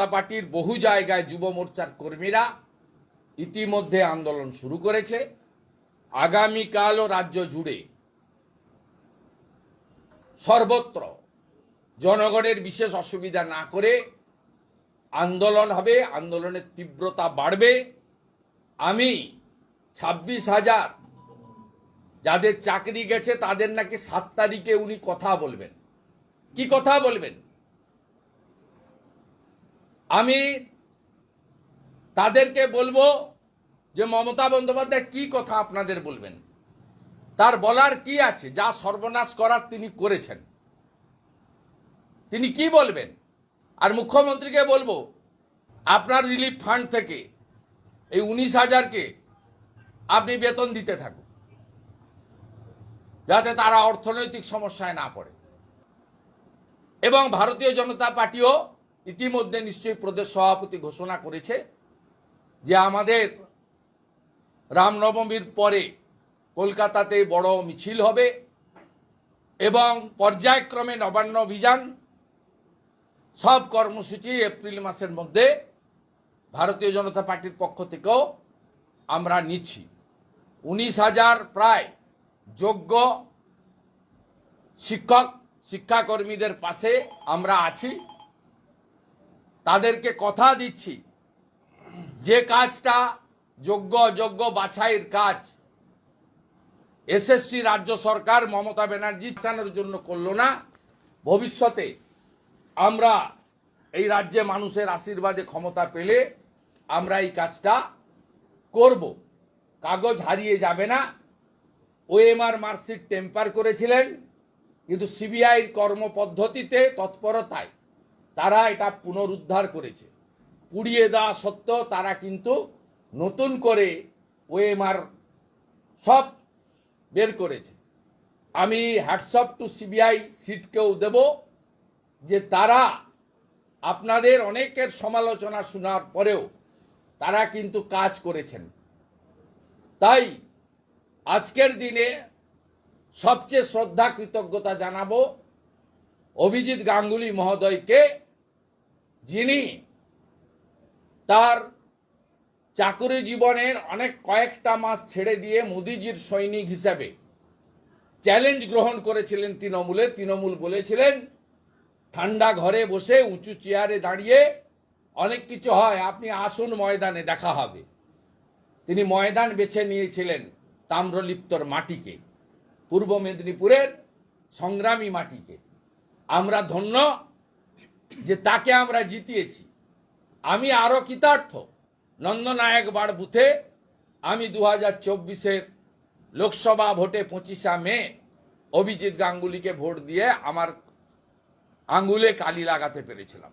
জনতা পার্টির বহু জায়গায় যুব মোর্চার কর্মীরা ইতিমধ্যে আন্দোলন শুরু করেছে। আগামীকালও রাজ্য জুড়ে সর্বত্র জনগণের বিশেষ অসুবিধা না করে আন্দোলন হবে, আন্দোলনের তীব্রতা বাড়বে। আমি ছাব্বিশ হাজার যাদের চাকরি গেছে তাদের নাকি সাত তারিখে উনি কথা বলবেন। কি কথা বলবেন? আমি তাদেরকে বলব যে মমতা বন্দ্যোপাধ্যায় কি কথা আপনাদের বলবেন? তার বলার কি আছে? যা সর্বনাশ করার তিনি করেছেন। তিনি কি বলবেন? আর মুখ্যমন্ত্রীকে বলব, আপনার রিলিফ ফান্ড থেকে এই উনিশ হাজারকে আপনি বেতন দিতে থাকুন, যাতে তারা অর্থনৈতিক সমস্যায় না পড়ে। এবং ভারতীয় জনতা পার্টিও ইতিমধ্যে নিশ্চয়ই প্রদেশ সভাপতি ঘোষণা করেছে যে আমাদের রামনবমীর পরে কলকাতাতে বড় মিছিল হবে এবং পর্যায়ক্রমে নবান্ন অভিযান, সব কর্মসূচি এপ্রিল মাসের মধ্যে ভারতীয় জনতা পার্টির পক্ষ থেকেও আমরা নিচ্ছি। উনিশ হাজার প্রায় যোগ্য শিক্ষক, শিক্ষাকর্মীদের পাশে আমরা আছি। তাদেরকে কথা দিচ্ছি। যে কাজটা যোগ্য অযোগ্য বাছাইয়ের কাজ, এসএসসি রাজ্য সরকার মমতা ব্যানার্জি চানোর জন্য করল না। ভবিষ্যতে আমরা এই রাজ্যে মানুষের আশীর্বাদে ক্ষমতা পেলে আমরা এই কাজটা করব। কাগজ হারিয়ে যাবে না। ওএমআর মার্কশিট টেম্পার করেছিলেন, কিন্তু সিবিআইর কর্মপদ্ধতিতে তৎপরতায় তারা এটা পুনরুদ্ধার করেছে। পুড়িয়ে দেওয়া সত্ত্বেও তারা কিন্তু নতুন করে ওএমআর সব বের করেছে। আমি হ্যাটসঅপ টু সিবিআই সিটকেও দেব যে তারা আপনাদের অনেকের সমালোচনা শোনার পরেও তারা কিন্তু কাজ করেছেন। তাই আজকের দিনে সবচেয়ে শ্রদ্ধা কৃতজ্ঞতা জানাব অভিজিৎ গাঙ্গুলি মহোদয়কে যিনি তার চাকরি জীবনের অনেক কয়েকটা মাস ছেড়ে দিয়ে মোদিজির সৈনিক হিসাবে চ্যালেঞ্জ গ্রহণ করেছিলেন তৃণমূলে। তৃণমূল বলেছিলেন, ঠান্ডা ঘরে বসে উঁচু চেয়ারে দাঁড়িয়ে অনেক কিছু হয়, আপনি আসুন ময়দানে, দেখা হবে। তিনি ময়দান বেছে নিয়েছিলেন তাম্রলিপ্তর মাটিকে, পূর্ব মেদিনীপুরের সংগ্রামী মাটিকে। আমরা ধন্য যে তাকে আমরা জিতিয়েছি। আমি আরও কৃতার্থ। নন্দনায়ক বাড় বুথে আমি দু হাজার চব্বিশের লোকসভা ভোটে পঁচিশা মে অভিজিৎ গাঙ্গুলিকে ভোট দিয়ে আমার আঙ্গুলে কালি লাগাতে পেরেছিলাম।